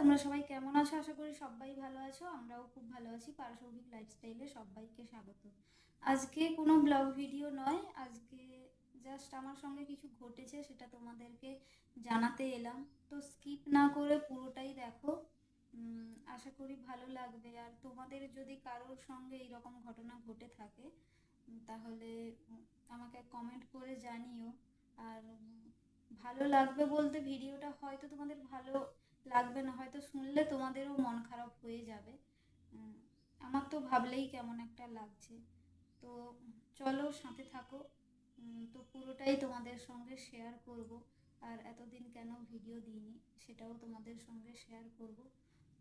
তোমরা সবাই কেমন আছো? আশা করি সবাই ভালো আছো। আমরাও খুব ভালো আছি। পারসৌভিক লাইফস্টাইলে সবাইকে স্বাগত। আজকে কোনো ব্লগ ভিডিও নয়। আজকে জাস্ট আমার সঙ্গে কিছু ঘটেছে সেটা তোমাদেরকে জানাতে এলাম। তো স্কিপ না করে পুরোটাই দেখো। আশা করি ভালো লাগবে। আর তোমাদের যদি কারোর সঙ্গে এইরকম ঘটনা ঘটে থাকে তাহলে আমাকে কমেন্ট করে জানিও। আর ভালো লাগবে বলতে ভিডিওটা হয়তো তোমাদের ভালো লাগবে না, হয়তো শুনলে তোমাদেরও মন খারাপ হয়ে যাবে। আমার তো ভাবলেই কেমন একটা লাগছে। তো চলো সাথে থাকো। তো পুরোটাই তোমাদের সঙ্গে শেয়ার করব। আর এতদিন কেন ভিডিও দিইনি, সেটাও তোমাদের সঙ্গে শেয়ার করব।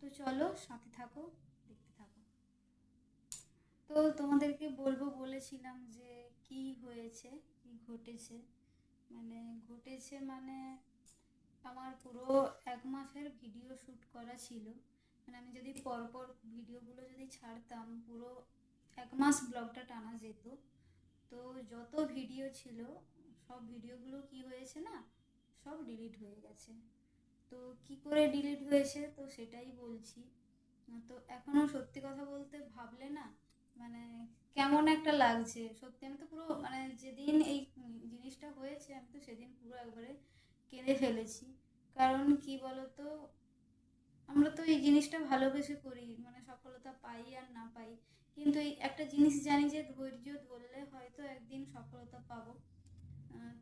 তো চলো সাথে থাকো, দেখতে থাকো। তো তোমাদেরকে বলব, বলেছিলাম যে কি হয়েছে, কি ঘটেছে? মানে ঘটেছে মানে আমার পুরো ভিডিও শ্যুট করা ছিল। মানে আমি যদি পরপর ভিডিওগুলো যদি ছাড়তাম, পুরো এক মাস ব্লগটা টানা যেত। তো যত ভিডিও ছিল, সব ভিডিওগুলো কি হয়েছে না, সব ডিলিট হয়ে গেছে। তো কি করে ডিলিট হয়েছে, তো সেটাই বলছি। তো এখনও সত্যি কথা বলতে ভাবলে না মানে কেমন একটা লাগছে। সত্যি আমি তো পুরো মানে যেদিন এই জিনিসটা হয়েছে, আমি তো সেদিন পুরো একবারে কেঁদে ফেলেছি। কারণ কি বলতো আমরা তো এই জিনিসটা ভালোবেসে করি মানে সফলতা পাই আর না পাই। কিন্তু এই একটা জিনিস জানি যে ধৈর্য ধরলে হয়তো একদিন সফলতা পাবো।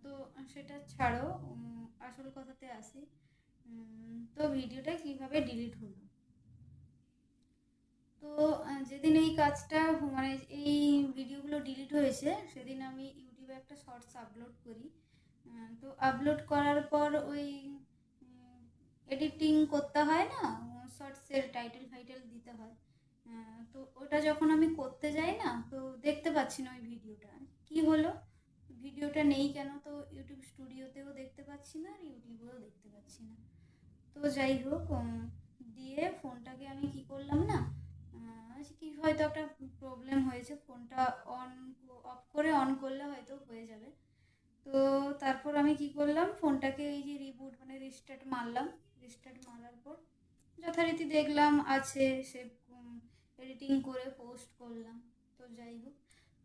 তো সেটা ছাড়ো আসল কথাতে আসি। তো ভিডিওটা কীভাবে ডিলিট হলো? তো যেদিন এই কাজটা মানে এই ভিডিওগুলো ডিলিট হয়েছে, সেদিন আমি ইউটিউবে একটা শর্টস আপলোড করি। তো আপলোড করার পর ওই এডিটিং করতে হয় না? শর্টসের টাইটেল ফাইটেল দিতে হয়। তো ওটা যখন আমি করতে যাই না, তো দেখতে পাচ্ছি না ওই ভিডিওটা। কি হলো? ভিডিওটা নেই কেন? তো ইউটিউব স্টুডিওতেও দেখতে পাচ্ছি না আর ইউটিউবেও দেখতে পাচ্ছি না। তো যাই হোক দিয়ে ফোনটাকে আমি কি করলাম না কি হয়তো একটা প্রবলেম হয়েছে। ফোনটা অন অফ করে অন করলে হয়তো হয়ে যাবে। তো তারপর আমি কি করলাম? ফোনটাকে এই যে রিবুট মানে রিস্টার্ট মারলাম। রিস্টার্ট মারার পর যথারীতি দেখলাম আছে, সে এডিটিং করে পোস্ট করলাম। তো যাই হোক,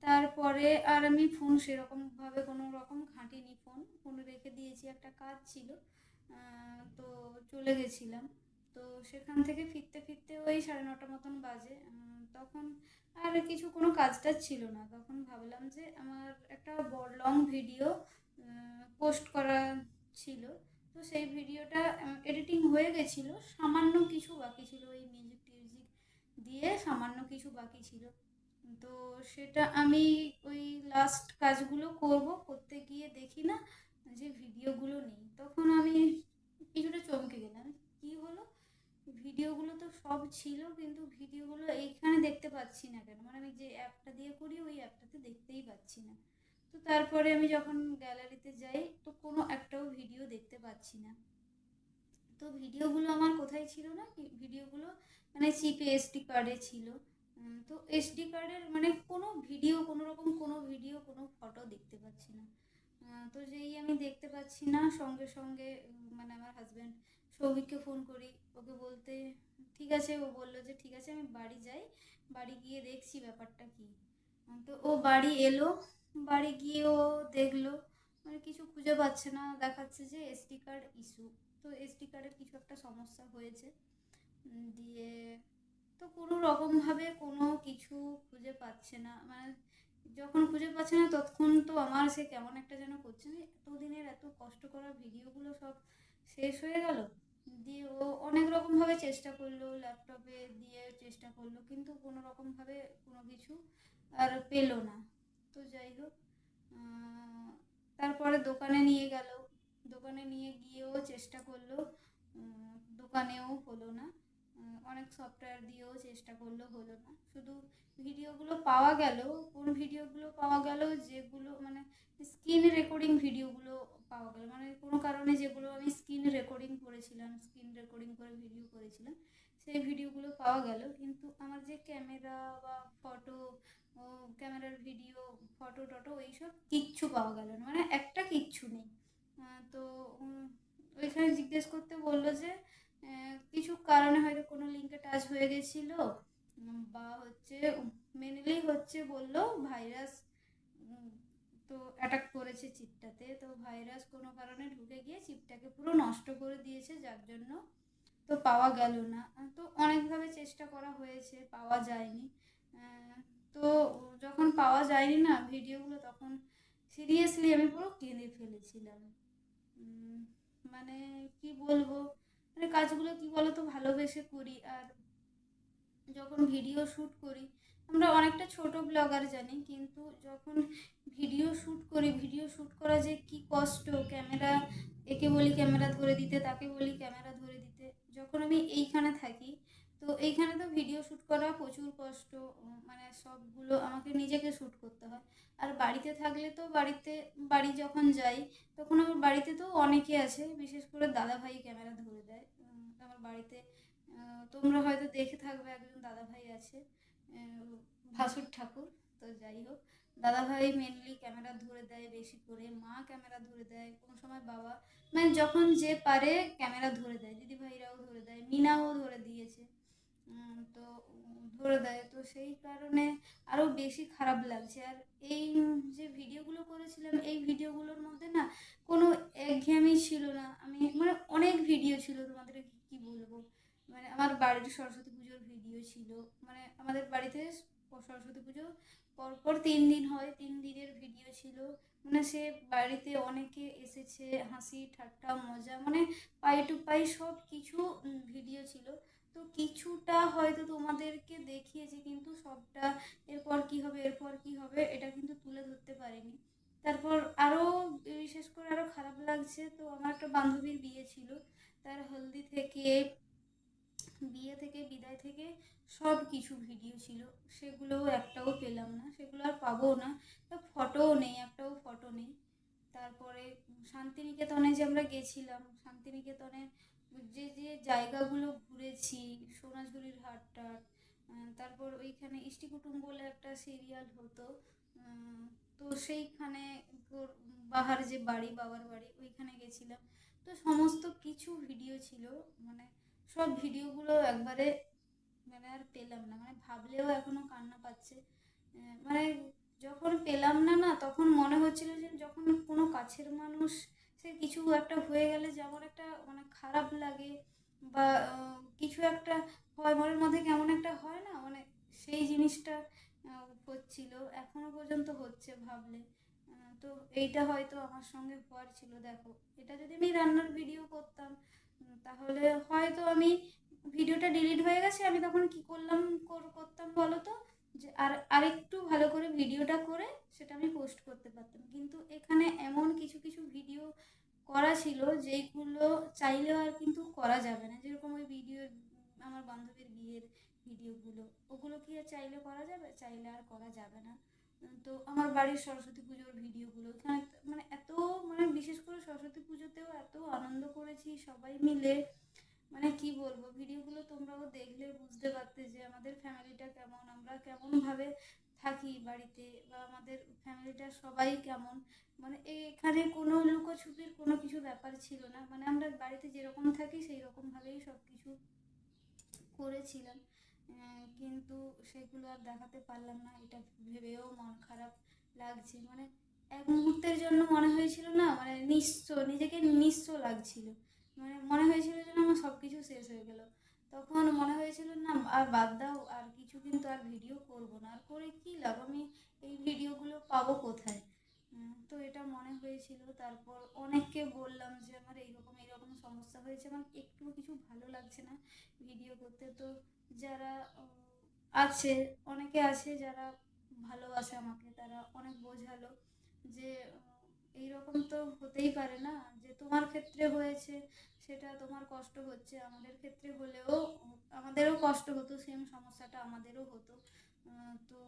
তারপরে আর আমি ফোন সেরকমভাবে কোনো রকম ঘাঁটিনি ফোন ফোন রেখে দিয়েছি, একটা কাজ ছিল। তো চলে গেছিলাম। তো সেখান থেকে ফিরতে ফিরতে ওই সাড়ে নটা মতন বাজে। তখন আর কিছু কোনো কাজটা ছিল না। তখন ভাবলাম যে আমার একটা বড় লং ভিডিও পোস্ট করা ছিল। তো সেই ভিডিওটা এডিটিং হয়ে গেছিল। সামান্য কিছু বাকি ছিল। ওই মিউজিক টিউজিক দিয়ে সামান্য কিছু বাকি ছিল। তো সেটা আমি ওই লাস্ট কাজগুলো করব। করতে গিয়ে দেখি না যে ভিডিওগুলো নেই। তখন আমি কিছুটা চমকে গেলাম। কি হলো? ভিডিওগুলো তো সব ছিল, কিন্তু ভিডিওগুলো এইখানে দেখতে পাচ্ছি না কেন? মানে আমি যে অ্যাপটা দিয়ে করি, ওই অ্যাপটাতে দেখতেই পাচ্ছি না। তো তারপরে আমি যখন গ্যালারিতে যাই, তো কোনো একটাও ভিডিও দেখতে পাচ্ছি না। তো ভিডিওগুলো আমার কোথায় ছিল না? ভিডিওগুলো মানে চিপে এসডি কার্ডে ছিল। তো এসডি কার্ডের মানে কোনো ভিডিও, কোনো রকম কোনো ভিডিও, কোনো ফটো দেখতে পাচ্ছি না। তো যেই আমি দেখতে পাচ্ছি না, সঙ্গে সঙ্গে মানে আমার হাজব্যান্ড সৌভিককে ফোন করি। ওকে বলতে, ঠিক আছে। ও বলল যে, ঠিক আছে, আমি বাড়ি যাই। বাড়ি গিয়ে দেখছি ব্যাপারটা কি। তো ও বাড়ি এলো। বাড়ি গিয়ে ও দেখল। মানে কিছু খুঁজে পাচ্ছে না। দেখাচ্ছে যে এসডি কার্ড ইস্যু তো এসডি কার্ডের কিছু একটা সমস্যা হয়েছে। দিয়ে তো কোনো রকমভাবে কোনো কিছু খুঁজে পাচ্ছে না। মানে যখন খুঁজে পাচ্ছে না, তখন তো আমার সে কেমন একটা যেন করছে এতদিনের এত কষ্ট করা ভিডিওগুলো সব শেষ হয়ে গেল। দিয়ে ও অনেক রকমভাবে চেষ্টা করল ল্যাপটপে দিয়ে চেষ্টা করল, কিন্তু কোনো রকমভাবে কোনো কিছু আর পেল না। তো যাই হোক তারপরে দোকানে নিয়ে গেল। দোকানে নিয়ে গিয়েও চেষ্টা করল দোকানেও হলো না। অনেক সফটওয়্যার দিয়েও চেষ্টা করল হলো না। শুধু ভিডিওগুলো পাওয়া গেল কোন ভিডিওগুলো পাওয়া গেল যেগুলো মানে স্ক্রিন রেকর্ডিং ভিডিওগুলো পাওয়া গেল। মানে কোনো কারণে যেগুলো আমি স্ক্রিন রেকর্ডিং করেছিলাম স্ক্রিন রেকর্ডিং করে ভিডিও করেছিলাম, সেই ভিডিওগুলো পাওয়া গেল। কিন্তু আমার যে ক্যামেরা বা ফটো ক্যামেরার ভিডিও ফটো টটো এইসব কিচ্ছু পাওয়া গেল না। মানে একটা কিচ্ছু নেই। তো ওইখানে জিজ্ঞেস করতে বলল যে কিছু কারণে হয়তো কোনো লিঙ্কে টাচ হয়ে গেছিল। বা হচ্ছে মেনলি হচ্ছে বলল ভাইরাস তো অ্যাটাক করেছে চিপটাতে তো ভাইরাস কোনো কারণে ঢুকে গিয়ে চিপটাকে পুরো নষ্ট করে দিয়েছে, যার জন্য তো পাওয়া গেল না। তো অনেকভাবে চেষ্টা করা হয়েছে, পাওয়া যায়নি। তো যখন পাওয়া যায়নি না ভিডিওগুলো, তখন সিরিয়াসলি আমি পুরো কেঁদে ফেলেছিলাম। মানে কি বলব? মানে কাজগুলো কি বলতো ভালোবেসে করি আর যখন ভিডিও শ্যুট করি, আমরা অনেকটা ছোট ব্লগার জানি, কিন্তু যখন ভিডিও শ্যুট করি ভিডিও শ্যুট করা যে কি কষ্ট ক্যামেরা একে বলি ক্যামেরা ধরে দিতে, তাকে বলি ক্যামেরা ধরে দিতে, যখন আমি এইখানে থাকি তো এইখানে তো ভিডিও শ্যুট করা প্রচুর কষ্ট মানে সবগুলো আমাকে নিজেকে শ্যুট করতে হয়। আর বাড়িতে থাকলে তো বাড়িতে, বাড়ি যখন যাই, তখন আমার বাড়িতে তো অনেকে আছে, বিশেষ করে দাদা ভাই ক্যামেরা ধরে দেয়। আমার বাড়িতে তোমরা হয়তো দেখে থাকবে একজন দাদা ভাই আছে ভাসুর ঠাকুর, তো যাই হোক। দাদা ভাই মেনলি ক্যামেরা ধরে দেয় বেশি করে, মা ক্যামেরা ধরে দেয়, কোনো সময় বাবা মানে যখন যে পারে ক্যামেরা ধরে দেয় দিদি ভাইরাও ধরে দেয়, মিনাও ধরে দিয়েছে। তো, ধরে দেয়। তো সেই কারণে আরও বেশি খারাপ লাগছে। আর এই যে ভিডিওগুলো করেছিলাম, এই ভিডিওগুলোর মধ্যে না কোনো একঘেয়েমি ছিল না। আমি মানে অনেক ভিডিও ছিল তোমাদের কি বলব? মানে আমার বাড়ির সরস্বতী পুজোর ভিডিও ছিল। মানে আমাদের বাড়িতে সরস্বতী পুজো পরপর তিন দিন হয়, তিন দিনের ভিডিও ছিল। মানে সে বাড়িতে অনেকে এসেছে, হাসি, ঠাট্টা, মজা মানে পাই টু পাই সব কিছু ভিডিও ছিল। তো কিছুটা হয়তো তোমাদেরকে দেখিয়েছি, কিন্তু সবটা এরপর কি হবে, এরপর কি হবে, এটা কিন্তু তুলে ধরতে পারিনি। তারপর আরও বিশেষ করে আরও খারাপ লাগছে, তো আমার একটা বান্ধবীর বিয়ে ছিল। তার হলদি থেকে, বিয়ে থেকে, বিদায় থেকে সব কিছু ভিডিও ছিল। সেগুলোও একটাও পেলাম না, সেগুলো আর পাবো না। ফটোও নেই, একটাও ফটো নেই। তারপরে শান্তিনিকেতনে যে আমরা গেছিলাম শান্তিনিকেতনে যে যে জায়গাগুলো ঘুরেছি, সোনাঝুরির হাট টাট তারপর ওইখানে ইষ্টিকুটুম বলে একটা সিরিয়াল হতো তো সেইখানে বাহার যে বাড়ি, বাবার বাড়ি, ওইখানে গেছিলাম। তো সমস্ত কিছু ভিডিও ছিল মানে সব ভিডিওগুলো একবারে মানে আর পেলাম না মানে ভাবলেও এখনও কান্না পাচ্ছে। মানে যখন পেলাম না না, তখন মনে হচ্ছিল যে যখন কোনো কাছের মানুষ সে কিছু একটা হয়ে গেলে যেমন একটা মানে খারাপ লাগে বা কিছু একটা হয়, মনের মধ্যে কেমন একটা হয় না মানে সেই জিনিসটা হচ্ছিল, এখনও পর্যন্ত হচ্ছে ভাবলে। তো এইটা হয়তো আমার সঙ্গে হওয়ার ছিল, দেখো। এটা যদি আমি রান্নার ভিডিও করতাম তাহলে হয়তো আমি ভিডিওটা ডিলিট হয়ে গেছে, আমি তখন কি করলাম, কর- করতাম বলো তো? যে আর, আরেকটু ভালো করে ভিডিওটা করে সেটা আমি পোস্ট করতে পারতাম। কিন্তু এখানে এমন কিছু কিছু ভিডিও করা ছিল যেইগুলো চাইলেও আর কিন্তু করা যাবে না। যেরকম ওই ভিডিও আমার বান্ধবীর বিয়ের ভিডিওগুলো ওগুলো কি আর চাইলে করা যাবে? চাইলে আর করা যাবে না। তো আমার বাড়ির সরস্বতী পুজোর ভিডিওগুলো মানে এত মানে বিশেষ করে সরস্বতী পুজোতেও এত আনন্দ করেছি সবাই মিলে। মানে কি বলব ভিডিওগুলো তোমরাও দেখলে বুঝতে পারতে যে আমাদের ফ্যামিলিটা কেমন, আমরা কেমনভাবে থাকি বাড়িতে বা আমাদের ফ্যামিলিটা সবাই কেমন। মানে এখানে কোনো লুকোছুপির কোনো কিছু ব্যাপার ছিল না। মানে আমরা বাড়িতে যেরকম থাকি সেই রকমভাবেই সব কিছু করেছিলাম কিন্তু সেগুলো আর দেখাতে পারলাম না। এটা ভেবেও মন খারাপ লাগছে। মানে এক মুহূর্তের জন্য মনে হয়েছিল না মানে নিঃস্ব, নিজেকে নিঃস্ব লাগছিল। মানে মনে হয়েছিল যেন আমার সব কিছু শেষ হয়ে গেল। তখন মনে হয়েছিল, না, আর বাদ দাও, আর কিছু কিন্তু আর ভিডিও করব না। আর করে কী লাভ? আমি এই ভিডিওগুলো পাবো কোথায়? তো এটা মনে হয়েছিল। তারপর অনেককে বললাম যে, আমার এইরকম এইরকম সমস্যা হয়েছে। আমার একটু কিছু ভালো লাগছে না ভিডিও করতে। তো যারা আছে, অনেকে আছে যারা ভালোবাসে আমাকে, তারা অনেক বোঝালো যে এইরকম তো হতেই পারে না যে তোমার ক্ষেত্রে হয়েছে, সেটা তোমার কষ্ট হচ্ছে। আমাদের ক্ষেত্রে হলেও আমাদেরও কষ্ট হতো সেম সমস্যাটা আমাদেরও হতো। তো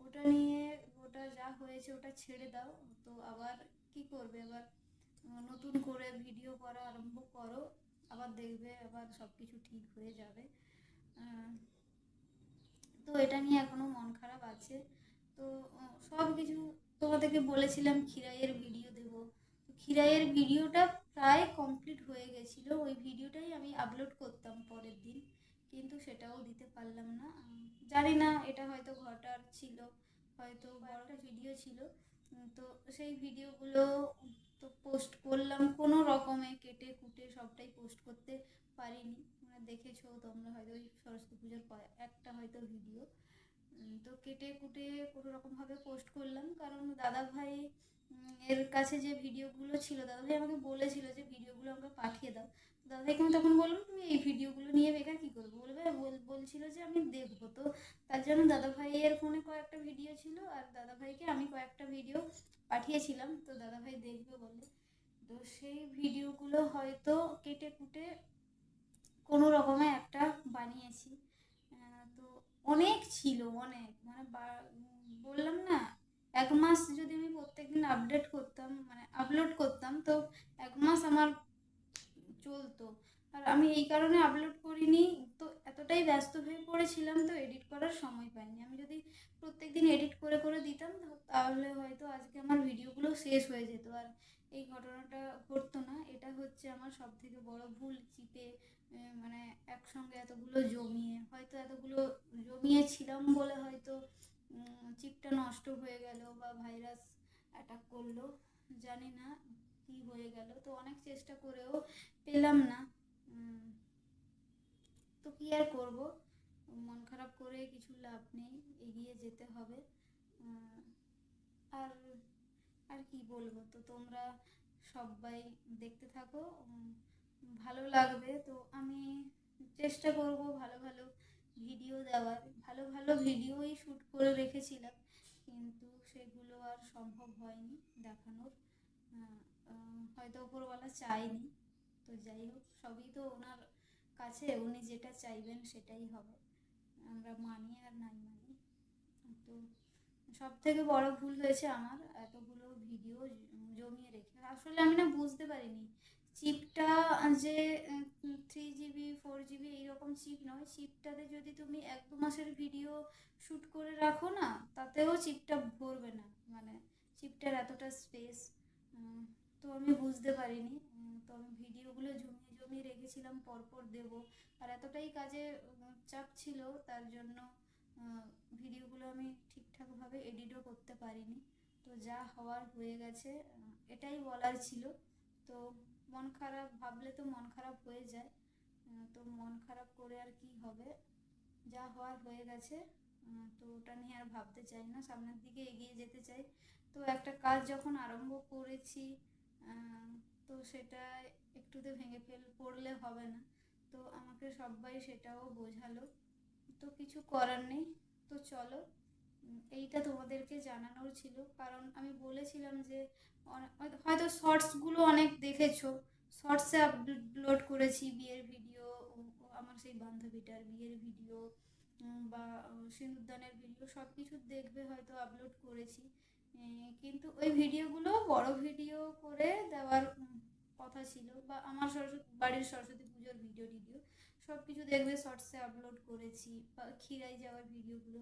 ওটা নিয়ে ওটা যা হয়েছে ওটা ছেড়ে দাও। তো আবার কি করবে? আবার নতুন করে ভিডিও করা আরম্ভ করো। আবার দেখবে, আবার সব কিছু ঠিক হয়ে যাবে। তো এটা নিয়ে এখনও মন খারাপ আছে। তো সব কিছু তোমাদেরকে বলেছিলাম খিরাইয়ের ভিডিও দেবো। খিরাইয়ের ভিডিওটা প্রায় কমপ্লিট হয়ে গেছিল। ওই ভিডিওটাই আমি আপলোড করতাম পরের দিন, কিন্তু সেটাও দিতে পারলাম না। জানি না, এটা হয়তো ঘটার ছিল, হয়তো বড় একটা ভিডিও ছিল। তো সেই ভিডিওগুলো তো পোস্ট করলাম, কোনো রকমে কেটে কুটে সবটাই পোস্ট করতে পারিনি। মানে দেখেছ তোমরা হয়তো ওই সরস্বতী পুজোর একটা হয়তো ভিডিও তো কেটে কুটে কোনো রকমভাবে পোস্ট করলাম। কারণ দাদা ভাই এর কাছে যে ভিডিওগুলো ছিল, দাদা ভাই আমাকে বলেছিল যে ভিডিওগুলো আমাকে পাঠিয়ে দাও। দাদা ভাইকে আমি তখন বললাম তুমি এই ভিডিওগুলো নিয়ে বেকার কী করব? বলবে, বল- বলছিল যে আমি দেখব। তো তার জন্য দাদা ভাইয়ের ফোনে কয়েকটা ভিডিও ছিল, আর দাদা ভাইকে আমি কয়েকটা ভিডিও পাঠিয়েছিলাম। তো দাদা ভাই দেখবে বলে। তো সেই ভিডিওগুলো হয়তো কেটে কুটে কোনো রকমে একটা বানিয়েছি। তো অনেক ছিল, অনেক। মানে বললাম না, এক মাস যদি আমি প্রত্যেকদিন আপডেট করতাম মানে আপলোড করতাম, তো এক মাস আমার চলতো। আর আমি এই কারণে আপলোড করিনি, তো এতটাই ব্যস্ত হয়ে পড়েছিলাম, তো এডিট করার সময় পাইনি। আমি যদি প্রত্যেকদিন এডিট করে করে দিতাম তাহলে হয়তো আজকে আমার ভিডিওগুলো শেষ হয়ে যেত। আর এই ঘটনাটা ঘটতো না। এটা হচ্ছে আমার সব থেকে বড় ভুল, চিপে মানে একসঙ্গে এতগুলো জমিয়ে হয়তো এতগুলো জমিয়েছিলাম বলে হয়তো চিপটা নষ্ট হয়ে গেল বা ভাইরাস অ্যাটাক করল, জানি না কি হয়ে গেল। তো অনেক চেষ্টা করেও পেলাম না। তো কি আর করব? মন খারাপ করে কিছু লাভ নেই, এগিয়ে যেতে হবে। আর আর কি বলব? তো তোমরা সবাই দেখতে থাকো। ভালো লাগবে। তো আমি চেষ্টা করব ভালো ভালো ভিডিও দেওয়ার, ভালো ভালো ভিডিওই শ্যুট করে রেখেছিলাম, কিন্তু সেগুলো আর সম্ভব হয়নি দেখানোর। হয়তো ওপরওয়ালা চায়নি। তো যাই হোক, সবই তো ওনার কাছে, উনি যেটা চাইবেন সেটাই হবে। আমরা মানি আর নাই মানি। তো সব থেকে বড় ভুল হয়েছে আমার, এতগুলো ভিডিও জমিয়ে রেখে। আসলে আমি না বুঝতে পারিনি চিপটা যে থ্রি জিবি ফোর জিবি এইরকম চিপ নয় চিপটাতে যদি তুমি এক দু মাসের ভিডিও শ্যুট করে রাখো না, তাতেও চিপটা ভরবে না। মানে চিপটার এতটা স্পেস তো আমি বুঝতে পারিনি। তো আমি ভিডিওগুলো জমিয়ে জমিয়ে রেখেছিলাম, পরপর দেব। আর এতটাই কাজে চাপ ছিল, তার জন্য ভিডিওগুলো আমি ঠিকঠাকভাবে এডিটও করতে পারিনি। তো যা হওয়ার হয়ে গেছে, এটাই বলার ছিল। তো মন খারাপ, ভাবলে তো মন খারাপ হয়ে যায়। তো মন খারাপ করে আর কি হবে? যা হওয়ার হয়ে গেছে। তো ওটা নিয়ে আর ভাবতে চাই না, সামনের দিকে এগিয়ে যেতে চাই। তো একটা কাজ যখন আরম্ভ করেছি তো সেটা একটুতে ভেঙে ফেল, পড়লে হবে না। তো আমাকে সবাই সেটাও বোঝালো। তো কিছু করার নেই। তো চলো এইটা তোমাদেরকে জানানোর ছিল। কারণ আমি বলেছিলাম যে হয়তো- শর্টসগুলো অনেক দেখেছ। শর্টসে আপলোড করেছি বিয়ের ভিডিও সেই বান্ধবীটার বিয়ের ভিডিও বা সিঁদুরদানের ভিডিও সব কিছু দেখবে হয়তো আপলোড করেছি। কিন্তু ওই ভিডিওগুলো বড় ভিডিও করে দেওয়ার কথা ছিল, বা আমার সরস্বতী, বাড়ির সরস্বতী পুজোর ভিডিও টিডিও সব কিছু দেখবে শর্টসে আপলোড করেছি, বা খিরাই যাওয়ার ভিডিওগুলো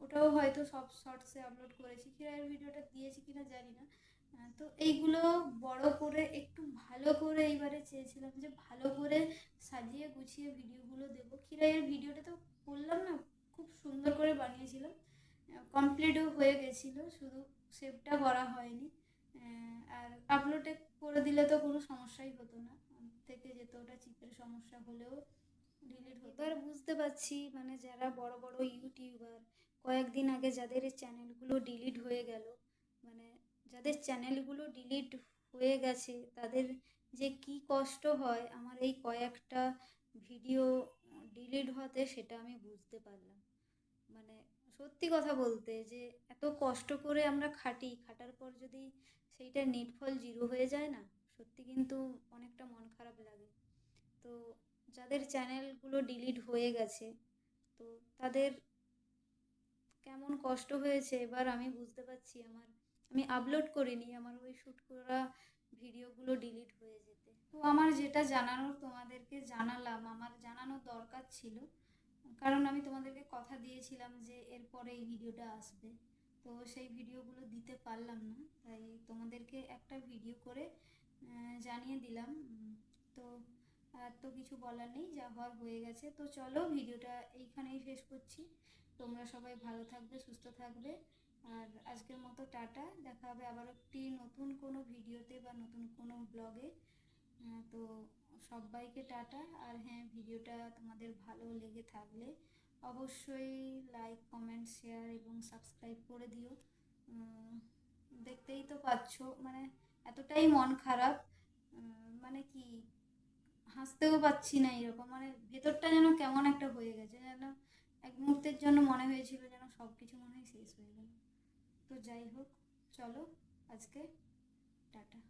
ওটাও হয়তো সব শর্টসে আপলোড করেছি খিরাইয়ের ভিডিওটা দিয়েছি কিনা জানি না। তো এইগুলো বড় করে, একটু ভালো করে এইবারে চেয়েছিলাম যে ভালো করে সাজিয়ে গুছিয়ে ভিডিওগুলো দেবো। খিরাইয়ের ভিডিওটা তো বললাম না, খুব সুন্দর করে বানিয়েছিলাম। কমপ্লিটও হয়ে গেছিল, শুধু সেভটা করা হয়নি। আর আপলোডে করে দিলে তো কোনো সমস্যাই হতো না। থেকে যেত ওটা চিপের সমস্যা হলেও ডিলিট হতো। আর বুঝতে পারছি মানে যারা বড় বড় ইউটিউবার কয়েকদিন আগে যাদের চ্যানেলগুলো ডিলিট হয়ে গেল মানে যাদের চ্যানেলগুলো ডিলিট হয়ে গেছে, তাদের যে কি কষ্ট হয় আমার এই কয়েকটা ভিডিও ডিলিট হতে সেটা আমি বুঝতে পারলাম। মানে সত্যি কথা বলতে যে এত কষ্ট করে আমরা খাটি, খাটার পর যদি সেইটা নিটফল জিরো হয়ে যায় না, সত্যি কিন্তু অনেকটা মন খারাপ লাগে। তো যাদের চ্যানেলগুলো ডিলিট হয়ে গেছে, তো তাদের কেমন কষ্ট হয়েছে এবার আমি বুঝতে পারছি। আমার, আমি আপলোড করিনি, আমার ওই শ্যুট করা ভিডিওগুলো ডিলিট হয়ে যেতে। তো আমার যেটা জানানোর তোমাদেরকে জানালাম, আমার জানানোর দরকার ছিল। কারণ আমি তোমাদেরকে কথা দিয়েছিলাম যে এরপরে এই ভিডিওটা আসবে। তো সেই ভিডিওগুলো দিতে পারলাম না, তাই তোমাদেরকে একটা ভিডিও করে জানিয়ে দিলাম। তো আর তো কিছু বলার নেই, যা হওয়ার হয়ে গেছে। তো চলো ভিডিওটা এইখানেই শেষ করছি। তোমরা সবাই ভালো থাকবে, সুস্থ থাকবে। আর আজকের মতো টাটা, দেখা হবে আবার একটি নতুন কোনো ভিডিওতে বা নতুন কোনো ব্লগে। তো সবাইকে টাটা, আর হ্যাঁ ভিডিওটা তোমাদের ভালো লেগে থাকলে অবশ্যই লাইক কমেন্ট শেয়ার এবং সাবস্ক্রাইব করে দিও। দেখতেই তো পাচ্ছ মানে এতটাই মন খারাপ মানে কি, হাসতেও পাচ্ছি না এরকম মানে ভেতরটা যেন কেমন একটা হয়ে গেছে, যেন এক মুহূর্তের জন্য মনে হয়েছিল যেন সব কিছু মনে হয় শেষ হয়ে গেল। তো যাই হোক চলো আজকে টাটা